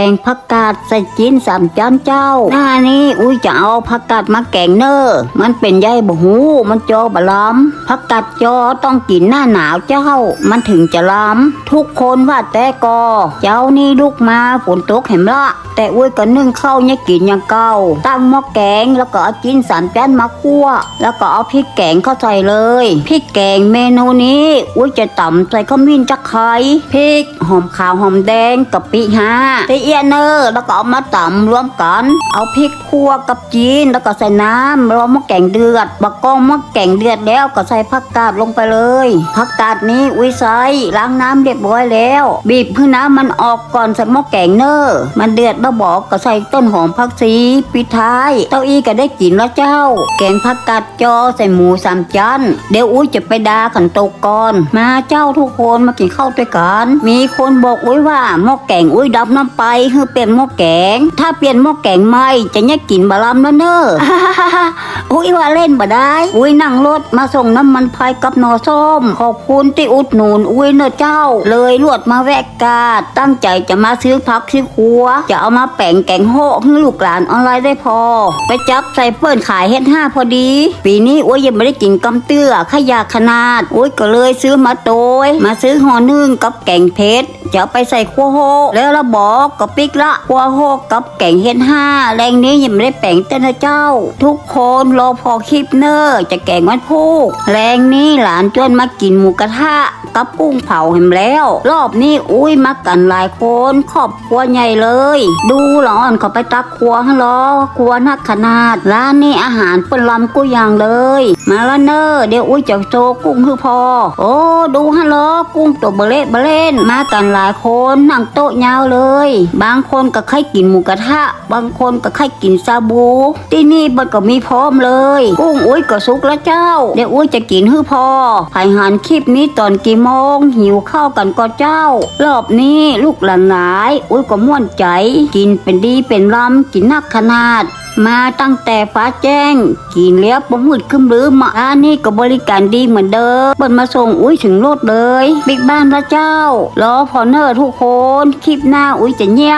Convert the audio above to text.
แกงผักกาดใส่จีนสามจานเจ้า หน้านี้อุ้ยจะเอาผักกาดมาแกงเนอร์มันเป็นใยบะหู มันจอบะล้ำผักกาดจอต้องกินหน้าหนาวเจ้า มันถึงจะล้ำทุกคนว่าแต่กอ เจ้านี่ลูกมาฝนตกเห็นละ แต่อุ้ยก็นึ่งข้าวเนี่ยกินอย่างเก่า ตั้งหม้อแกงแล้วก็เอาจีนสามจานมาคั่ว แล้วก็เอาพริกแกงเข้าใส่เลยพริกแกงเมนูนี้อุ้ยจะต่ำใส่ขมิ้นจักไคร้พริกหอมขาวหอมแดงกะปิฮะตีเอียเนอร์แล้วก็เอามาตำรวมกัน เอาพริกคั่วกับจีนแล้วก็ใส่น้ำรอหม้อแกงเดือดบักกองม้อแกงเดือดแล้วก็ใส่ผักกาดลงไปเลยผักกาดนี้อุ้ยใส่ล้างน้ำเรียบร้อยแล้ว บีบเพื่อน้ำมันออกก่อนใส่ม้อแกงเนอร์มันเดือดแล้วบอกก็ใส่ต้นหอมผักชีปิดท้าย เต้าอี้ก็ได้กินแล้วเจ้า แกงผักกาดจอใส่หมูสามจานเดี๋ยวอุ้ยจะไปดาขันโตกก่อน มาเจ้าทุกคนมากินข้าวด้วยกัน มีคนบอกอุ้ยว่าหม้อแกงอุ้ยดับน้ำไปคือเปลี่ยนหม้อแกง ถ้าเปลี่ยนหม้อแกงใหม่จะเนี่ยกินบะลำแล้วเนอะอุ้ยว่าเล่นบ่ได้ อุ้ยนั่งรถมาส่งน้ำมันพายกับหนอส้ม ขอบคุณที่อุดหนุนอุ้ยเนอะเจ้า เลยรวดมาแวะกาดตั้งใจจะมาซื้อพักซื้อครัว จะเอามาแป่งแกงโฮะให้ลูกหลานออนไลน์ได้พอ ไปจับใส่เปิ้นขายเฮ็ดห้าพอดี ปีนี้อุ้ยยังไม่ได้กินกำเตื้อขยะขนาด อุ้ยก็เลยซื้อมาโตยมาซื้อห่อนึ่งกับแกงเพชร จะไปใส่ขั้วโฮแล้วเราบอกกับปิกละขั้วโฮกกับแกงเฮ็ดห้าแรงนี้ยังไม่ได้แป่งเต้นนะเจ้า ทุกคนรอพอคลิปเนอร์จะแกงวันพูกแรงนี้หลานจวนมากินหมูกระทะกับกุ้งเผาเห็นแล้ว รอบนี้อุ้ยมากันหลายคนครอบครัวใหญ่เลย ดูหลอนเขาไปตักครัวให้รอครัวนักขนาดร้านนี้อาหารเป็นลำกูอย่างเลย มาแล้วเนอร์เดี๋ยวอุ้ยจะโชว์กุ้งคือพอ โอ้ดูฮัลโหลกุ้งตัวเบลเล่เบลเล่นมากันหลายคนนั่งโต๊ะยาวเลย บางคนก็ใครกินหมูกระทะ บางคนก็ใครกินซาบู ที่นี่มันก็มีพร้อมเลย กุ้งอุ้ยก็สุกแล้วเจ้า เดี๋ยวอุ้ยจะกินฮือพอไผ่หันคลิปนี้ตอนกี่โมง หิวข้าวกันก็เจ้า รอบนี้ลูกหลานหลาย อุ้ยก็ม่วนใจ กินเป็นดีเป็นลำกินนักขนาด มาตั้งแต่ฟ้าแจ้ง กินแล้วประมืดขึ้นหรือมาร้านนี้ก็บริการดีเหมือนเดิมเปิดมาส่งอุ้ยถึงรถเลย บิ๊กบ้านพระเจ้ารอพอเนอร์ทุกคน คลิปหน้าอุ้ยจะเนี้ย